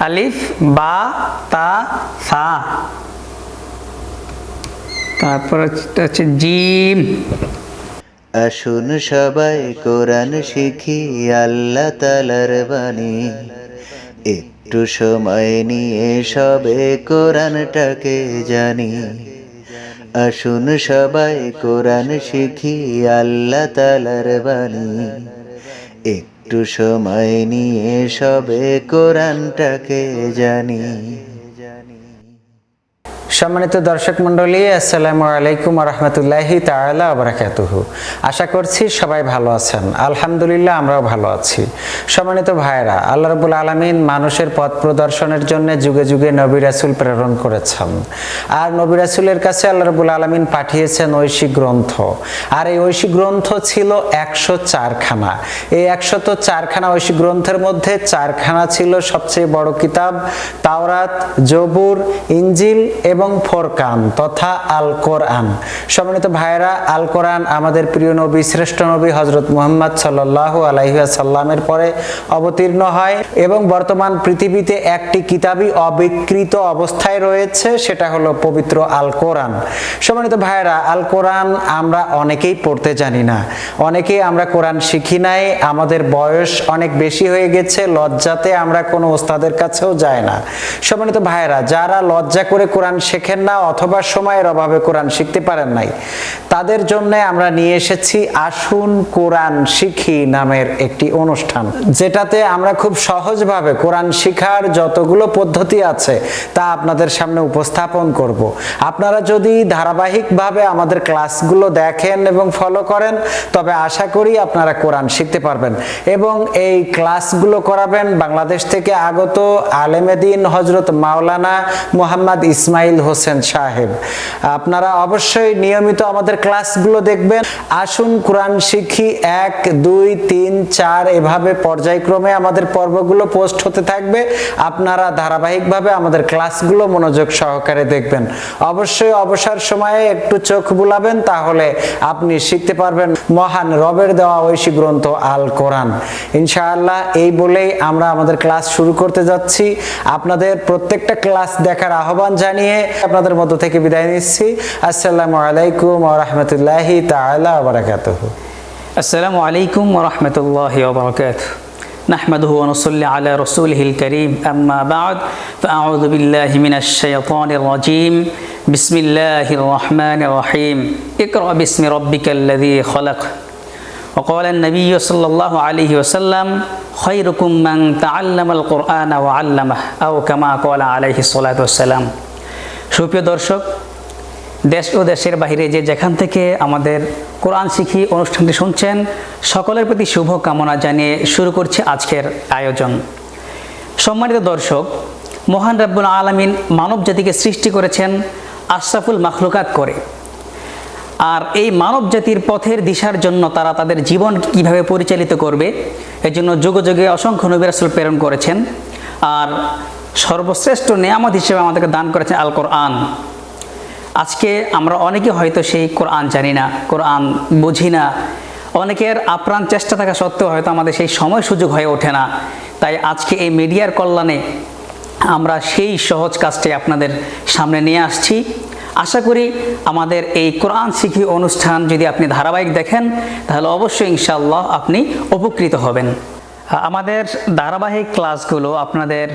আলিফ, বা, তা, সা। তারপর হচ্ছে- জিম। আসুন সবাই কোরআন শিখি, আল্লাহ তালার বাণী। একটু সময় নিয়ে সবে কোরআনটাকে জানি। আসুন সবাই কোরআন শিখি, আল্লাহ তালার বাণী। একটু সময় নিয়ে সবে কোরআনটাকে জানি। সম্মানিত দর্শক মণ্ডলী, আসসালামু আলাইকুম রহমতুল্লাহি তাআলা বারাকাতুহু। আশা করছি সবাই ভালো আছেন। আলহামদুলিল্লাহ আমরাও ভালো আছি। সম্মানিত ভাইরা আল্লাহ রাব্বুল আলামিন মানুষের পথ প্রদর্শনের জন্য যুগে যুগে নবী রাসূল প্রেরণ করেছেন। আর নবী রাসুলের কাছে আল্লাহ রাব্বুল আলামিন পাঠিয়েছেন ঐশী গ্রন্থ। আর এই ঐশী গ্রন্থ ছিল একশো চারখানা এই একশত চারখানা ঐশী গ্রন্থের মধ্যে চারখানা ছিল সবচেয়ে বড় কিতাব, তাওরাত, জবুর ইঞ্জিল এবং ফোরকান তথা আল কোরআন সম্মানিত ভাইরা আল কোরআন আমাদের প্রিয় নবী, শ্রেষ্ঠ নবী হজরত মুহাম্মদ সাল্লাহ আলাইসাল্লামের পরে অবতীর্ণ হয় এবং বর্তমান পৃথিবীতে একটি কিতাবই অবিকৃত অবস্থায় রয়েছে, সেটা হলো পবিত্র আল কোরআন সম্মানিত ভাইরা আল কোরআন আমরা অনেকেই পড়তে জানি না। অনেকেই আমরা কোরআন শিখি নাই, আমাদের বয়স অনেক বেশি হয়ে গেছে, লজ্জাতে আমরা কোনো ওস্তাদের কাছেও যাই না। সম্মানিত ভাইরা যারা লজ্জা করে কোরআন শেখেন না অথবা সময়ের অভাবে কোরআন শিখতে পারেন নাই। তাদের জন্য আমরা নিয়ে এসেছি আসুন কোরআন শিখি নামের একটি অনুষ্ঠান, যেটাতে আমরা খুব সহজভাবে কোরআন শিখার যতগুলো পদ্ধতি আছে তা আপনাদের সামনে উপস্থাপন করব। আপনারা যদি ধারাবাহিকভাবে আমাদের ক্লাসগুলো দেখেন এবং ফলো করেন, তবে আশা করি আপনারা কোরআন শিখতে পারবেন। এবং এই ক্লাসগুলো করাবেন বাংলাদেশ থেকে আগত আলেমেদিন হজরত মাওলানা মোহাম্মদ ইসমাইল হোসেন সাহেব। আপনারা অবশ্যই নিয়মিত আমাদের ক্লাসগুলো দেখবেন। আসুন কোরআন শিখি। এক, দুই, তিন, চার, এভাবে পর্যায়ক্রমে আমাদের পর্বগুলো পোস্ট হতে থাকবে। আপনারা ধারাবাহিকভাবে আমাদের ক্লাসগুলো মনোযোগ সহকারে দেখবেন। অবশ্যই অবসর সময়ে একটু চোখ বুলাবেন, তাহলে আপনি শিখতে পারবেন মহান রবের দেওয়া ঐশী গ্রন্থ আল কোরআন। ইনশাআল্লাহ এই বলেই আমরা আমাদের ক্লাস শুরু করতে যাচ্ছি। আপনাদের প্রত্যেকটা ক্লাস দেখার আহ্বান জানিয়ে আপনাদের মধ্য থেকে বিদায় নিচ্ছি আসসালামু আলাইকুম ওয়া রাহমাতুল্লাহি তাআলা ওয়া বারাকাতুহু السلام عليكم ورحمة الله وبركاته نحمده ونصلي على رسوله الكريم أما بعد فأعوذ بالله من الشيطان الرجيم بسم الله الرحمن الرحيم اقرأ باسم ربك الذي خلق وقال النبي صلى الله عليه وسلم خيركم من تعلم القرآن وعلمه أو كما قال عليه الصلاة والسلام সুপ্রিয় দর্শক, দেশ ও দেশের বাইরে যে যেখান থেকে আমাদের কোরআন শিখি অনুষ্ঠানটি শুনছেন, সকলের প্রতি শুভ কামনা জানিয়ে শুরু করছে আজকের আয়োজন। সম্মানিত দর্শক, মহান রাব্বুল আলমিন মানব জাতিকে সৃষ্টি করেছেন আশরাফুল মাখলুকাত করে। আর এই মানব জাতির পথের দিশার জন্য তারা তাদের জীবন কীভাবে পরিচালিত করবে, এর জন্য যুগে যুগে অসংখ্য নবী প্রেরণ করেছেন। আর সর্বশ্রেষ্ঠ নিয়ামত হিসেবে আমাদেরকে দান করেছেন আল কোরআন আজকে আমরা অনেকে হয়তো সেই কোরআন জানি না, কোরআন বুঝি না। অনেকের আপ্রাণ চেষ্টা থাকা সত্ত্বেও হয়তো আমাদের সেই সময় সুযোগ হয়ে ওঠে না। তাই আজকে এই মিডিয়ার কল্যাণে আমরা সেই সহজ কাজটি আপনাদের সামনে নিয়ে আসছি। আশা করি আমাদের এই কোরআন শিখি অনুষ্ঠান যদি আপনি ধারাবাহিক দেখেন, তাহলে অবশ্যই ইনশাআল্লাহ আপনি উপকৃত হবেন। আমাদের ধারাবাহিক ক্লাসগুলো আপনাদের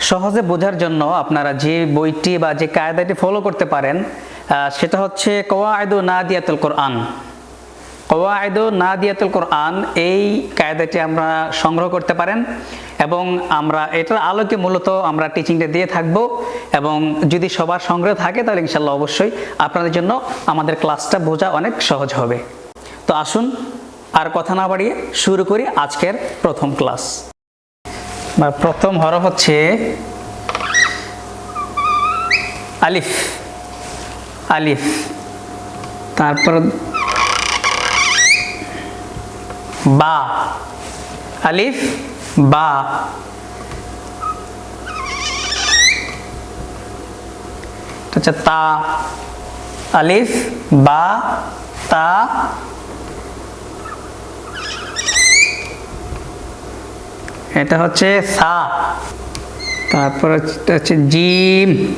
সহজে বোঝার জন্য আপনারা যে বইটি বা যে কায়দাটি ফলো করতে পারেন সেটা হচ্ছে কওয়ায়দু নাদিয়াতুল কোরআন। কওয়ায়দু নাদিয়াতুল কোরআন এই কায়দাটি আমরা সংগ্রহ করতে পারেন এবং আমরা এটার আলোকে মূলত আমরা টিচিংটা দিয়ে থাকব এবং যদি সবার সংগ্রহ থাকে তাহলে ইনশাল্লাহ অবশ্যই আপনাদের জন্য আমাদের ক্লাসটা বোঝা অনেক সহজ হবে। তো আসুন আর কথা না বাড়িয়ে শুরু করি আজকের প্রথম ক্লাস বা প্রথম হরফ হচ্ছে আলিফ আলিফ। তারপর বা, আলিফ, বা। আচ্ছা তা, আলিফ, বা, তা এটা হচ্ছে সা। তারপর হচ্ছে- জিম।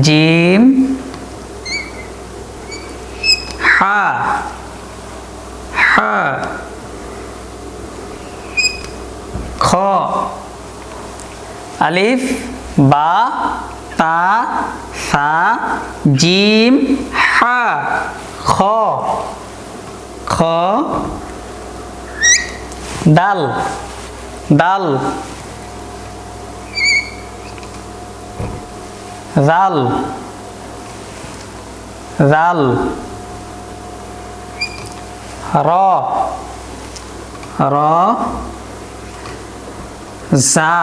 জিম। হা। হা। খ। আলিফ, বা, তা, সা, জিম। হা। খ। খ। দাল দাল জাল জাল র র জা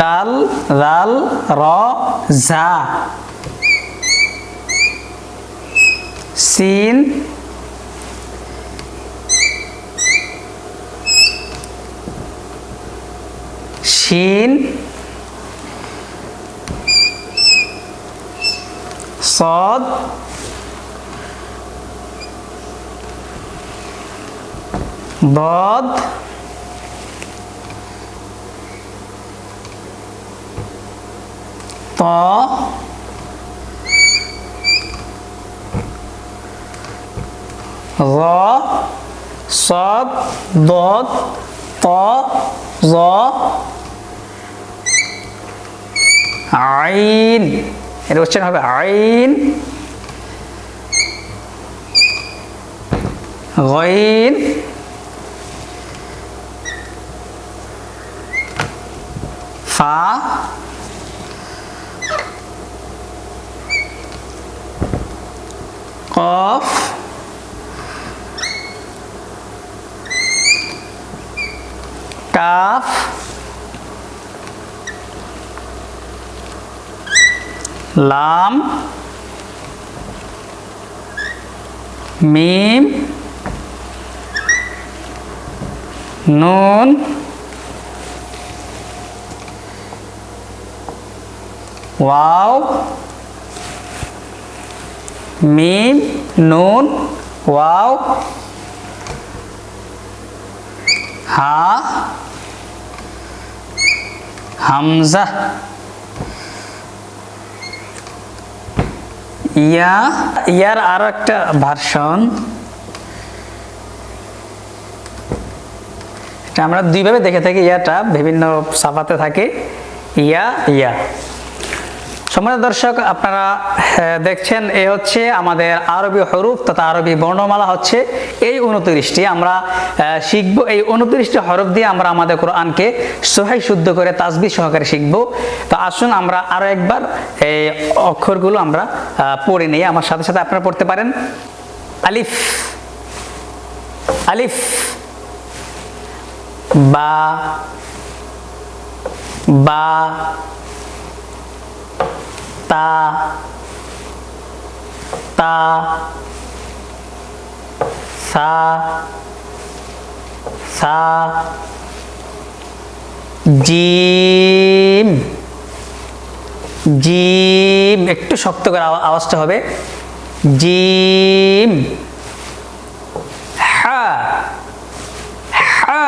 দাল দাল র জা সিন শিন সদ বদ ত র সদ দদ ত র আইন। এটা উচ্চারণ হবে আইন। গইন। ফা। কাফ। লাম মিম নুন ওয়াও মিম নুন ওয়াও হা হামজা। ইয়া, ইয়ার আরও একটা ভার্সন আমরা দুইভাবে দেখে থাকি, ইয়াটা বিভিন্ন সাফাতে থাকে। ইয়া ইয়া। সম্মানিত দর্শক, আপনারা দেখছেন, এ হচ্ছে আমাদের আরবি হরুফ তথা আরবি বর্ণমালা হচ্ছে এই উনত্রিশটি। আমরা শিখব এই উনত্রিশটি হরফ দিয়ে আমরা আমাদের কোরআনকে সহায় শুদ্ধ করে তাজবি সহকারে শিখব। তো আসুন আমরা আরও একবার এই অক্ষরগুলো আমরা পড়ে নিই। আমার সাথে সাথে আপনারা পড়তে পারেন। আলিফ আলিফ, বা বা তা তা সা সা জিম জিম একটু শক্ত করে আওয়া- আওয়াজটা হবে জিম হা হা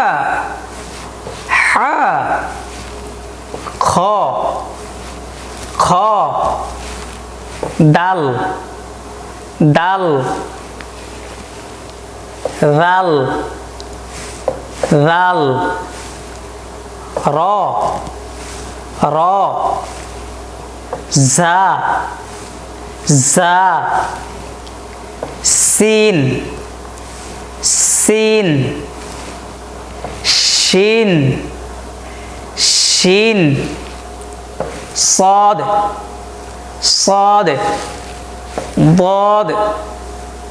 হা খ খ ডাল ডাল রাল রাল র র জা জা সিন সিন শিন শিন صاد صاد ضاد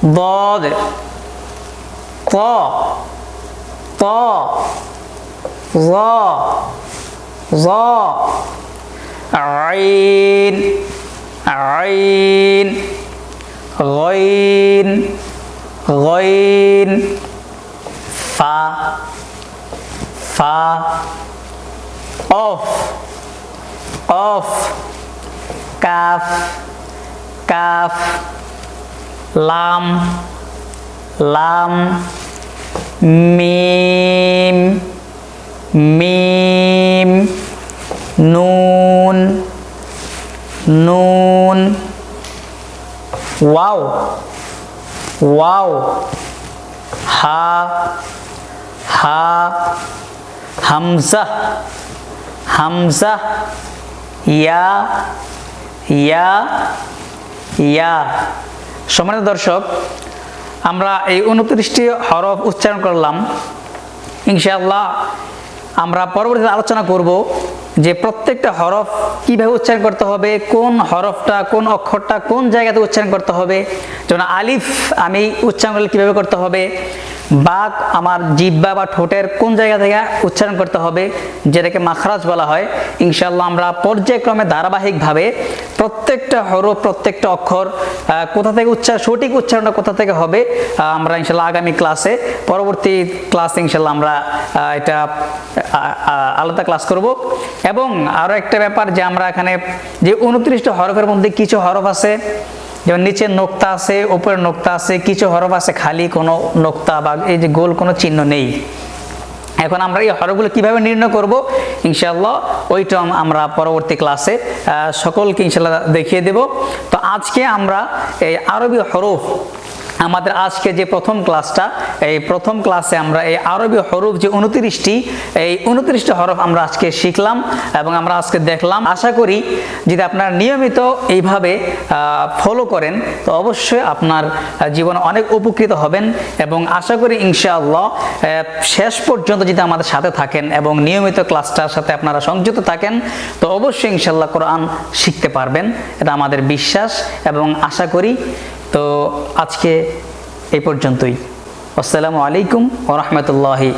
ضاد طاء طاء ظا ظا عين عين. غين غين. فا فا. أوف অফ কাফ কাফ, লাম লাম, মিম মিম, নুন নুন, ওয়াও ওয়াও, হা হা, হামজা হামজা, ইয়া ইয়া ইয়া। সম্মানিত দর্শক, আমরা এই উনত্রিশটি হরফ উচ্চারণ করলাম। ইনশাআল্লাহ, আমরা পরবর্তীতে আলোচনা করব যে প্রত্যেকটা হরফ কীভাবে উচ্চারণ করতে হবে, কোন হরফটা, কোন অক্ষরটা, কোন জায়গাতে উচ্চারণ করতে হবে। যেমন আলিফ, আমি উচ্চারণ করলে কীভাবে করতে হবে? বাক আমার জিব্বা বা ঠোঁটের কোন জায়গা থেকে উচ্চারণ করতে হবে, যেটাকে মাখরাজ বলা হয় ইনশাল্লাহ আমরা পর্যায়ক্রমে ধারাবাহিকভাবে প্রত্যেকটা হরফ, প্রত্যেকটা অক্ষর কোথা থেকে উচ্চারণ সঠিক উচ্চারণটা কোথা থেকে হবে আমরা ইনশাল্লাহ আগামী ক্লাসে, পরবর্তী ক্লাসে ইনশাল্লাহ আমরা এটা আলাদা ক্লাস করব। এবং আরও একটা ব্যাপার যে আমরা এখানে যে উনত্রিশটা হরফের মধ্যে কিছু হরফ আছে যেমন নিচে নোক্তা আছে, উপরে নোক্তা আছে, কিছু হরফ আছে খালি, কোনো নোক্তা বা এই যে গোল কোনো চিহ্ন নেই। এখন আমরা এই হরফগুলো কীভাবে নির্ণয় করব? ইনশাআল্লাহ, ওইটা আমরা পরবর্তী ক্লাসে সকলকে ইনশাল্লাহ দেখিয়ে দেব। তো আজকে আমরা এই আরবি হরফ আমাদের আজকে যে প্রথম ক্লাসটা, এই প্রথম ক্লাসে আমরা এই আরবি হরফ যে উনত্রিশটি, এই উনত্রিশটি হরফ আমরা আজকে শিখলাম এবং আমরা আজকে দেখলাম। আশা করি যদি আপনারা নিয়মিত এইভাবে ফলো করেন, তো অবশ্যই আপনার জীবনে অনেক উপকৃত হবেন এবং আশা করি ইনশাআল্লাহ শেষ পর্যন্ত যদি আমাদের সাথে থাকেন এবং নিয়মিত ক্লাসটার সাথে আপনারা সংযুক্ত থাকেন, তো অবশ্যই ইনশাআল্লাহ কোরআন শিখতে পারবেন। এটা আমাদের বিশ্বাস এবং আশা করি তো আজকে এই পর্যন্তই। আসসালামু আলাইকুম ও রহমতুল্লাহি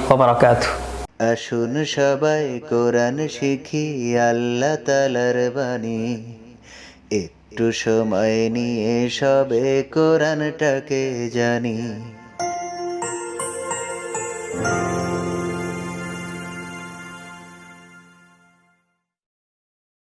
আসুন সবাই কোরআন শিখি, আল্লাহ তালার বাণী। একটু সময় নিয়ে সবে কোরআনটাকে জানি।